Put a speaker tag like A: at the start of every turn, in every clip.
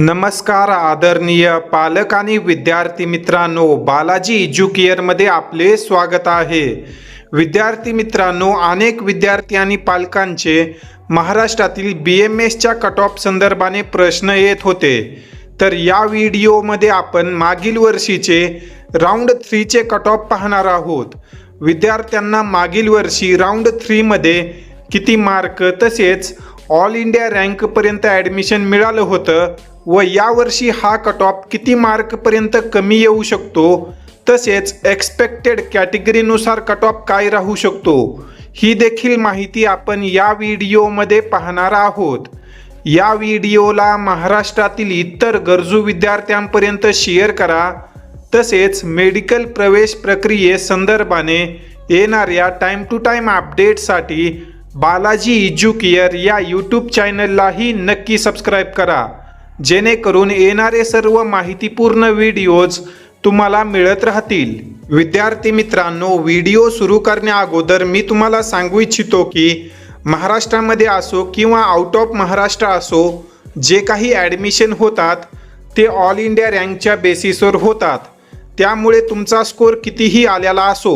A: नमस्कार आदरणीय पालक आणि विद्यार्थी मित्रांनो बालाजी एज्युकेअरमध्ये आपले स्वागत आहे. विद्यार्थी मित्रांनो अनेक विद्यार्थी आणि पालकांचे महाराष्ट्रातील बी एम एसच्या कट ऑफ संदर्भाने प्रश्न येत होते. तर या व्हिडिओमध्ये आपण मागील वर्षीचे राऊंड थ्रीचे कट ऑफ पाहणार आहोत. विद्यार्थ्यांना मागील वर्षी राऊंड थ्रीमध्ये किती मार्क तसेच ऑल इंडिया रँकपर्यंत ॲडमिशन मिळालं होतं व यावर्षी हा कट ऑफ किती मार्कपर्यंत कमी येऊ शकतो? तसेच एक्सपेक्टेड कॅटेगरीनुसार कट ऑफ काय राहू शकतो? ही देखील माहिती आपण या व्हिडिओमध्ये पाहणार आहोत. या व्हिडिओला महाराष्ट्रातील इतर गरजू विद्यार्थ्यांपर्यंत शेअर करा. तसेच मेडिकल प्रवेश प्रक्रियेसंदर्भाने येणाऱ्या टाईम टू टाईम अपडेटसाठी बालाजी इज्युकेअर या यूट्यूब चॅनललाही नक्की सबस्क्राईब करा. जेणेकरून येणारे सर्व माहितीपूर्ण व्हिडिओज तुम्हाला मिळत राहतील. विद्यार्थी मित्रांनो व्हिडिओ सुरू करण्या अगोदर मी तुम्हाला सांगू इच्छितो की महाराष्ट्रामध्ये असो किंवा आउट ऑफ महाराष्ट्र असो जे काही ॲडमिशन होतात ते ऑल इंडिया रँकच्या बेसिसवर होतात. त्यामुळे तुमचा स्कोर कितीही आलेला असो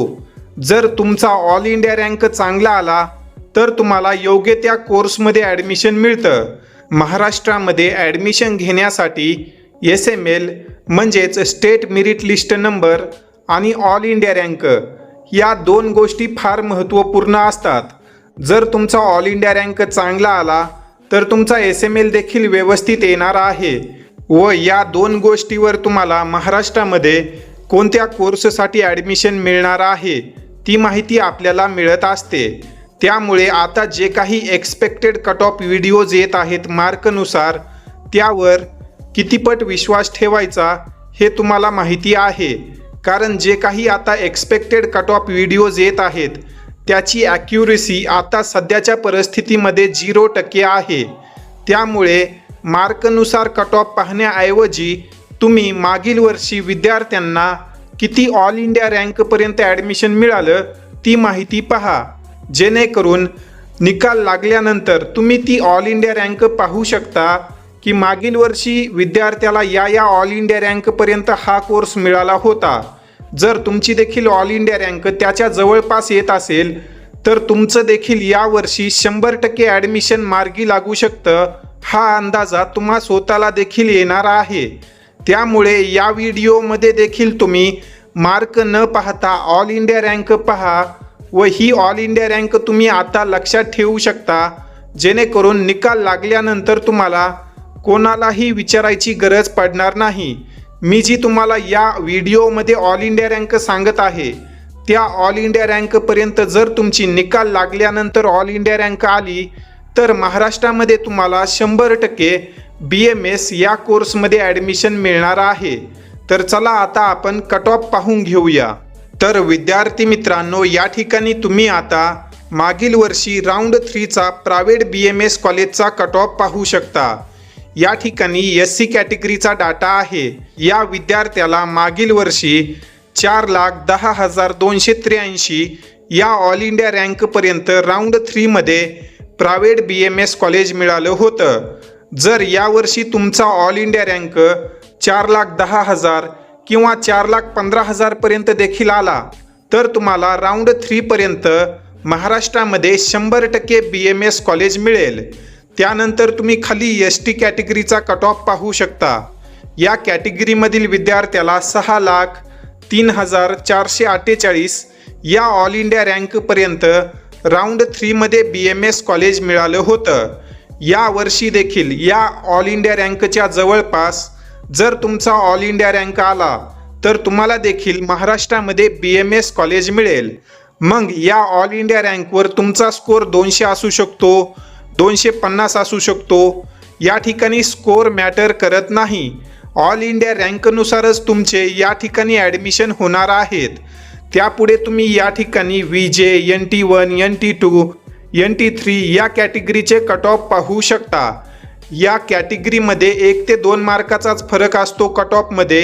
A: जर तुमचा ऑल इंडिया रँक चांगला आला तर तुम्हाला योग्य त्या कोर्समध्ये ॲडमिशन मिळतं. महाराष्ट्रामध्ये ॲडमिशन घेण्यासाठी एस एम एल म्हणजेच स्टेट मेरिट लिस्ट नंबर आणि ऑल इंडिया रँक या दोन गोष्टी फार महत्त्वपूर्ण असतात. जर तुमचा ऑल इंडिया रँक चांगला आला तर तुमचा एस एम एल देखील व्यवस्थित येणार आहे व या दोन गोष्टीवर तुम्हाला महाराष्ट्रामध्ये कोणत्या कोर्ससाठी ॲडमिशन मिळणार आहे ती माहिती आपल्याला मिळत असते. त्यामुळे आता जे काही एक्सपेक्टेड कट ऑफ व्हिडिओज येत आहेत मार्कनुसार त्यावर कितीपट विश्वास ठेवायचा हे तुम्हाला माहिती आहे. कारण जे काही आता एक्सपेक्टेड कट ऑफ व्हिडिओज येत आहेत त्याची ॲक्युरेसी आता सध्याच्या परिस्थितीमध्ये झिरो टक्के आहे. त्यामुळे मार्कनुसार कट ऑफ पाहण्याऐवजी तुम्ही मागील वर्षी विद्यार्थ्यांना किती ऑल इंडिया रँकपर्यंत ॲडमिशन मिळालं ती माहिती पहा. जेणेकरून निकाल लागल्यानंतर तुम्ही ती ऑल इंडिया रँक पाहू शकता की मागील वर्षी विद्यार्थ्याला या या ऑल इंडिया रँकपर्यंत हा कोर्स मिळाला होता. जर तुमची देखील ऑल इंडिया रँक त्याच्या जवळपास येत असेल तर तुमचं देखील यावर्षी शंभर टक्के ॲडमिशन मार्गी लागू शकतं. हा अंदाजा तुम्हा स्वतःला देखील येणार आहे. त्यामुळे या व्हिडिओमध्ये देखील तुम्ही मार्क न पाहता ऑल इंडिया रँक पहा. व ही ऑल इंडिया रँक तुम्ही आता लक्षात ठेवू शकता. जेणेकरून निकाल लागल्यानंतर तुम्हाला कोणालाही विचारायची गरज पडणार नाही. मी जी तुम्हाला या व्हिडिओमध्ये ऑल इंडिया रँक सांगत आहे त्या ऑल इंडिया रँकपर्यंत जर तुमची निकाल लागल्यानंतर ऑल इंडिया रँक आली तर महाराष्ट्रामध्ये तुम्हाला शंभर टक्के बी एम एस या कोर्समध्ये ॲडमिशन मिळणार आहे. तर चला आता आपण कट ऑफ पाहून घेऊया. तर विद्यार्थी मित्रांनो या ठिकाणी तुम्ही आता मागील वर्षी राऊंड थ्रीचा प्रायव्हेट बी एम एस कॉलेजचा कट ऑफ पाहू शकता. या ठिकाणी एस सी कॅटेगरीचा डाटा आहे. या विद्यार्थ्याला मागील वर्षी चार लाख दहा हजार दोनशे त्र्याऐंशी या ऑल इंडिया रँकपर्यंत round थ्रीमध्ये private B M S college मिळालं होतं. जर यावर्षी तुमचा ऑल इंडिया रँक चार लाख दहा हजार किंवा चार लाख पंधरा हजारपर्यंत देखील आला तर तुम्हाला राऊंड थ्रीपर्यंत महाराष्ट्रामध्ये शंभर टक्के बी एम एस कॉलेज मिळेल. त्यानंतर तुम्ही खाली एस टी कॅटेगरीचा कट ऑफ पाहू शकता. या कॅटेगरीमधील विद्यार्थ्याला सहा लाख तीन हजार चारशे अठ्ठेचाळीस या ऑल इंडिया रँकपर्यंत राऊंड थ्रीमध्ये बी एम एस कॉलेज मिळालं होतं. या वर्षी देखील या ऑल इंडिया रँकच्या जवळपास जर तुमचा ऑल इंडिया रँक आला तर तुम्हाला देखील महाराष्ट्रामध्ये बी एम एस कॉलेज मिळेल. मग या ऑल इंडिया रँकवर तुमचा स्कोर दोनशे असू शकतो दोनशे पन्नास असू शकतो. या ठिकाणी स्कोर मॅटर करत नाही. ऑल इंडिया रँकनुसारच तुमचे या ठिकाणी ॲडमिशन होणार आहेत. त्यापुढे तुम्ही या ठिकाणी V J N T one N T two N T three या कॅटेगरीचे कट ऑफ पाहू शकता. या कॅटेगरीमध्ये एक ते दोन मार्काचाच फरक असतो कट ऑफमध्ये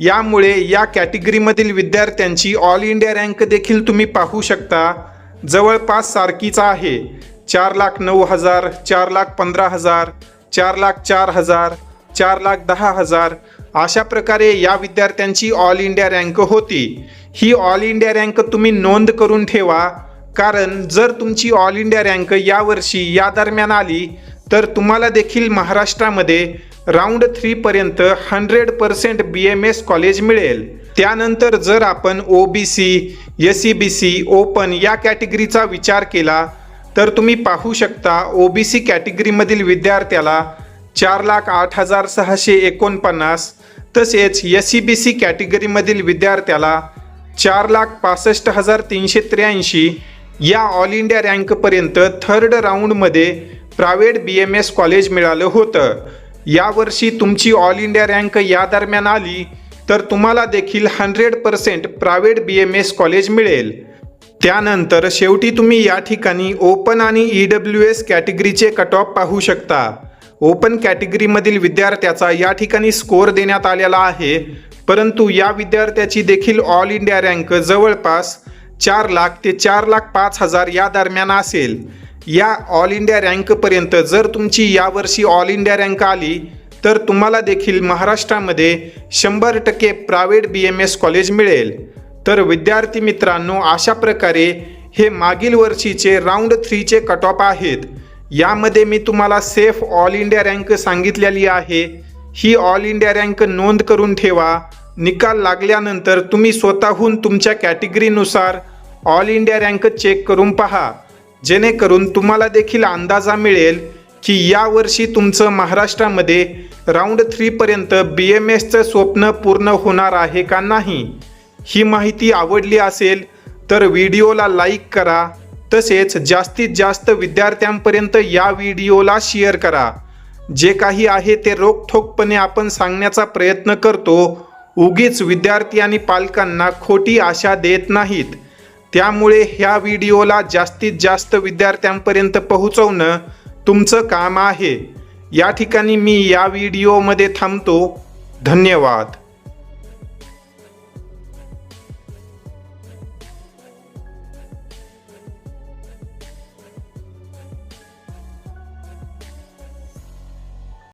A: यामुळे या कॅटेगरीमधील विद्यार्थ्यांची ऑल इंडिया रँक देखील तुम्ही पाहू शकता. जवळपास सारखीचा आहे. चार लाख नऊ हजार चार लाख पंधरा हजार चार लाख चार हजार चार लाख दहा हजार अशा प्रकारे या विद्यार्थ्यांची ऑल इंडिया रँक होती. ही ऑल इंडिया रँक तुम्ही नोंद करून ठेवा. कारण जर तुमची ऑल इंडिया रँक यावर्षी या दरम्यान आली तर तुम्हाला देखील महाराष्ट्रामध्ये round थ्रीपर्यंत hundred percent B M S college मिळेल. त्यानंतर जर आपण O B C S C B C open या कॅटेगरीचा विचार केला तर तुम्ही पाहू शकता ओ बी सी कॅटेगरीमधील विद्यार्थ्याला चार लाख आठ हजार सहाशे एकोणपन्नास तसेच एस सी बी सी कॅटेगरीमधील विद्यार्थ्याला चार लाख पासष्ट हजार तीनशे त्र्याऐंशी या ऑल इंडिया रँकपर्यंत थर्ड राऊंडमध्ये private B M S college मिळालं होतं. यावर्षी तुमची ऑल इंडिया रँक या दरम्यान आली तर तुम्हाला देखील hundred percent private B M S college मिळेल. त्यानंतर शेवटी तुम्ही या ठिकाणी ओपन आणि ई डब्ल्यू एस कॅटेगरीचे कट ऑफ पाहू शकता. ओपन कॅटेगरीमधील विद्यार्थ्याचा या ठिकाणी स्कोअर देण्यात आलेला आहे परंतु या विद्यार्थ्याची देखील ऑल इंडिया रँक जवळपास चार लाख ते चार लाख पाच हजार या दरम्यान असेल. या ऑल इंडिया रँकपर्यंत जर तुमची यावर्षी ऑल इंडिया रँक आली तर तुम्हाला देखील महाराष्ट्रामध्ये शंभर टक्के private B M S college मिळेल. तर विद्यार्थी मित्रांनो अशा प्रकारे हे मागील वर्षीचे राऊंड थ्रीचे कट ऑफ आहेत. यामध्ये मी तुम्हाला सेफ ऑल इंडिया रँक सांगितलेली आहे. ही ऑल इंडिया रँक नोंद करून ठेवा. निकाल लागल्यानंतर तुम्ही स्वतःहून तुमच्या कॅटेगरीनुसार ऑल इंडिया रँक चेक करून पहा. जेणेकरून तुम्हाला देखील अंदाजा मिळेल की यावर्षी तुमचं महाराष्ट्रामध्ये राऊंड थ्रीपर्यंत बी एम एसचं स्वप्न पूर्ण होणार आहे का नाही? ही माहिती आवडली असेल तर व्हिडिओला लाईक करा. तसेच जास्तीत जास्त विद्यार्थ्यांपर्यंत या व्हिडिओला शेअर करा. जे काही आहे ते रोखठोकपणे आपण सांगण्याचा प्रयत्न करतो. उगीच विद्यार्थी आणि पालकांना खोटी आशा देत नाहीत. त्यामुळे ह्या व्हिडिओला जास्तीत जास्त विद्यार्थ्यांपर्यंत पोहोचवणं तुमचं काम आहे. या ठिकाणी मी या व्हिडिओमध्ये थांबतो. धन्यवाद.